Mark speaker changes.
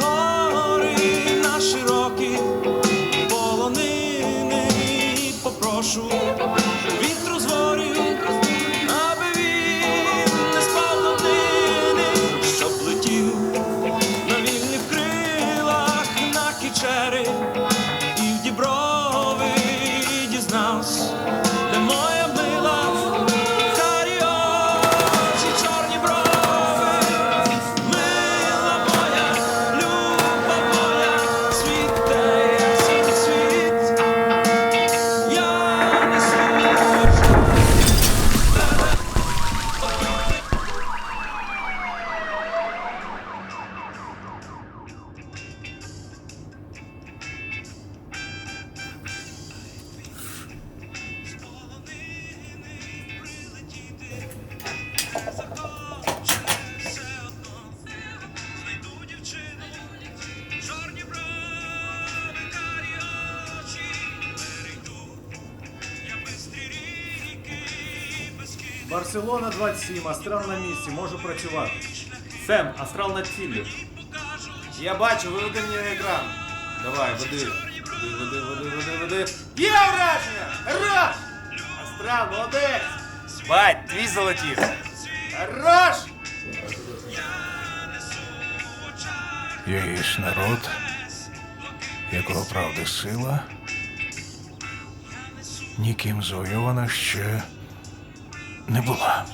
Speaker 1: гори на широкі полонини попрошу вітру з аби він не спав години, щоб летів на вільних крилах на кічери.
Speaker 2: Барселона 27, астрал на місці, можу працювати. Сем, астрал над ціллю. Я бачу, виведи мені на екран. Давай, води. Води, води, води, води, води. Є враження! Хорош! Астрал, молодець! Бать, твій залетів. Хорош!
Speaker 3: Є ж народ, якого правди сила, ніким завойована ще не була.